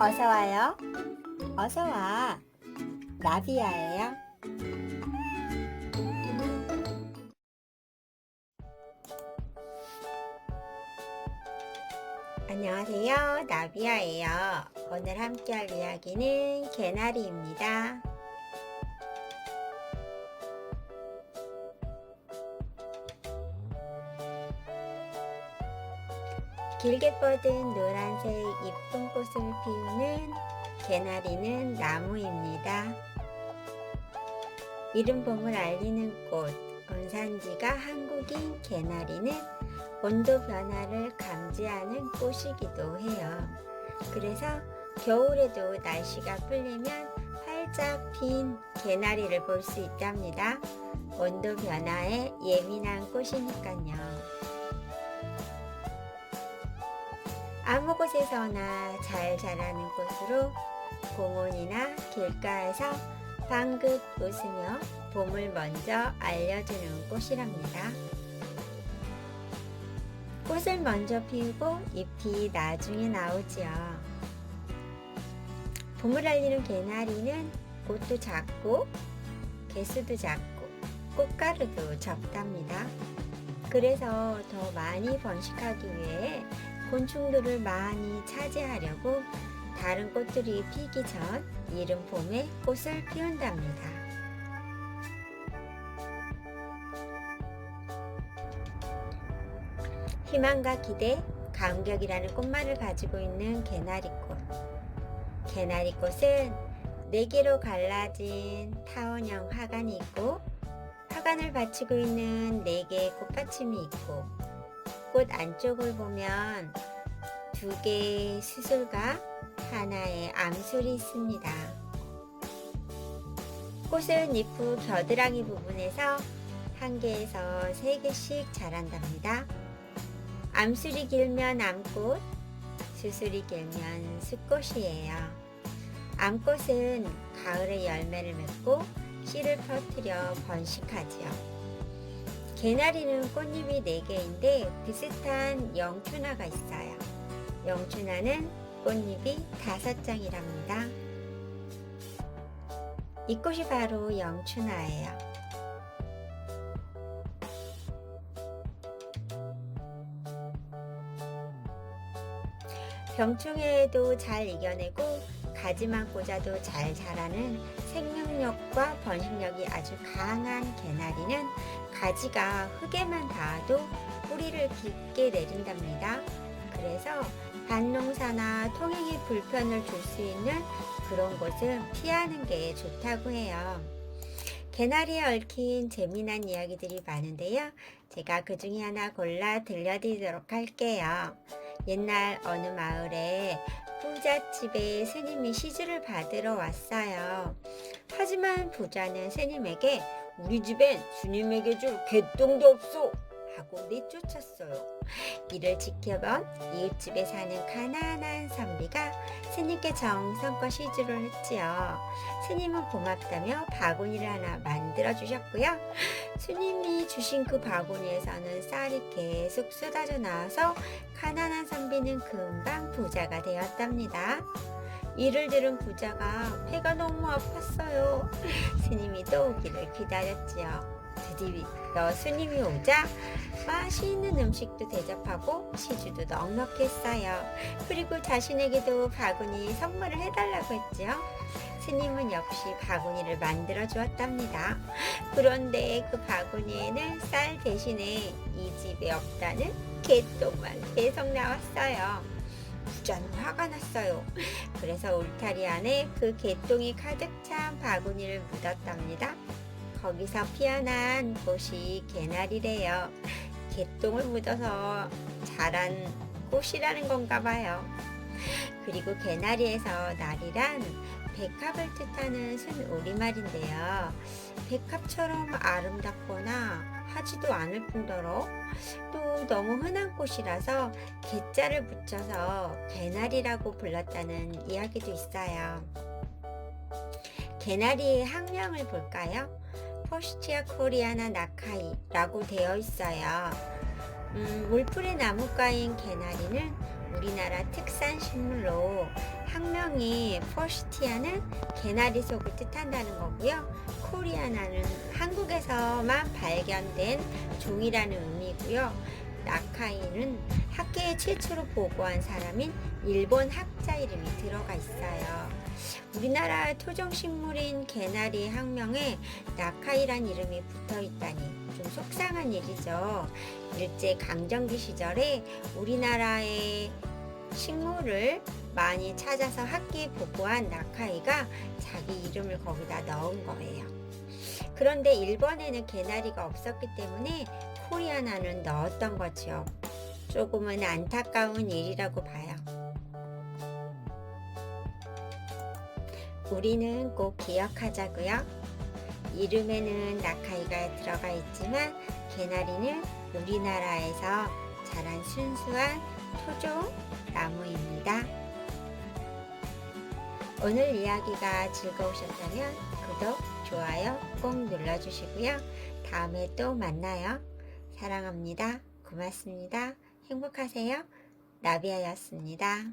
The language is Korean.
어서 와요. 어서 와. 나비야예요. 안녕하세요. 나비야예요. 오늘 함께 할 이야기는 개나리입니다. 길게 뻗은 노란색 이쁜 꽃을 피우는 개나리는 나무입니다. 이른 봄을 알리는 꽃, 원산지가 한국인 개나리는 온도 변화를 감지하는 꽃이기도 해요. 그래서 겨울에도 날씨가 풀리면 활짝 핀 개나리를 볼 수 있답니다. 온도 변화에 예민한 꽃이니까요. 아무 곳에서나 잘 자라는 꽃으로 공원이나 길가에서 방긋 웃으며 봄을 먼저 알려주는 꽃이랍니다. 꽃을 먼저 피우고 잎이 나중에 나오지요. 봄을 알리는 개나리는 꽃도 작고 개수도 작고 꽃가루도 적답니다. 그래서 더 많이 번식하기 위해 곤충들을 많이 차지하려고 다른 꽃들이 피기 전 이른 봄에 꽃을 피운답니다. 희망과 기대, 감격이라는 꽃말을 가지고 있는 개나리꽃. 개나리꽃은 네 개로 갈라진 타원형 화관이 있고 화관을 받치고 있는 네 개의 꽃받침이 있고 꽃 안쪽을 보면 두 개의 수술과 하나의 암술이 있습니다. 꽃은 잎 후 겨드랑이 부분에서 한 개에서 세 개씩 자란답니다. 암술이 길면 암꽃, 수술이 길면 숫꽃이에요. 암꽃은 가을에 열매를 맺고 씨를 퍼뜨려 번식하지요. 개나리는 꽃잎이 4개인데 비슷한 영춘화가 있어요. 영춘화는 꽃잎이 5장이랍니다. 이 꽃이 바로 영춘화예요. 병충해에도 잘 이겨내고 가지만 꽂아도 잘 자라는 생명력과 번식력이 아주 강한 개나리는 가지가 흙에만 닿아도 뿌리를 깊게 내린답니다. 그래서 밭농사나 통행에 불편을 줄 수 있는 그런 곳은 피하는 게 좋다고 해요. 개나리에 얽힌 재미난 이야기들이 많은데요. 제가 그 중에 하나 골라 들려드리도록 할게요. 옛날 어느 마을에 부잣집에 스님이 시주를 받으러 왔어요. 하지만 부자는 스님에게 우리 집엔 스님에게 줄 개똥도 없소 하고 내쫓았어요. 이를 지켜본 이웃집에 사는 가난한 선비가 스님께 정성껏 시주를 했지요. 스님은 고맙다며 바구니를 하나 만들어 주셨고요. 스님이 주신 그 바구니에서는 쌀이 계속 쏟아져 나와서 가난한 선비는 금방 부자가 되었답니다. 이를 들은 부자가 배가 너무 아팠어요. 스님이 또 오기를 기다렸지요. 드디어 스님이 오자 맛있는 음식도 대접하고 시주도 넉넉히 했어요. 그리고 자신에게도 바구니 선물을 해달라고 했지요. 스님은 역시 바구니를 만들어 주었답니다. 그런데 그 바구니에는 쌀 대신에 이 집에 없다는 개똥만 계속 나왔어요. 부자는 화가 났어요. 그래서 울타리 안에 그 개똥이 가득 찬 바구니를 묻었답니다. 거기서 피어난 꽃이 개나리래요. 개똥을 묻어서 자란 꽃이라는 건가 봐요. 그리고 개나리에서 날이란 백합을 뜻하는 순 우리말인데요. 백합처럼 아름답거나 하지도 않을 뿐더러 또 너무 흔한 꽃이라서 개자를 붙여서 개나리라고 불렀다는 이야기도 있어요. 개나리의 학명을 볼까요? 포시티아 코리아나 나카이라고 되어 있어요. 음, 물풀의 나무가인 개나리는 우리나라 특산 식물로 학명이 포시티아는 개나리 속을 뜻한다는 거고요. 코리아나는 한국에서만 발견된 종이라는 의미고요. 나카이는 학계에 최초로 보고한 사람인 일본 학자 이름이 들어가 있어요. 우리나라 토종식물인 개나리 학명에 나카이란 이름이 붙어 있다니 좀 속상한 일이죠. 일제 강점기 시절에 우리나라의 식물을 많이 찾아서 학계에 보고한 나카이가 자기 이름을 거기다 넣은 거예요. 그런데 일본에는 개나리가 없었기 때문에 코리아나는 넣었던 거죠. 조금은 안타까운 일이라고 봐요. 우리는 꼭 기억하자고요. 이름에는 나카이가 들어가 있지만 개나리는 우리나라에서 자란 순수한 토종 나무입니다. 오늘 이야기가 즐거우셨다면 구독, 좋아요 꼭 눌러주시고요. 다음에 또 만나요. 사랑합니다. 고맙습니다. 행복하세요. 나비아였습니다.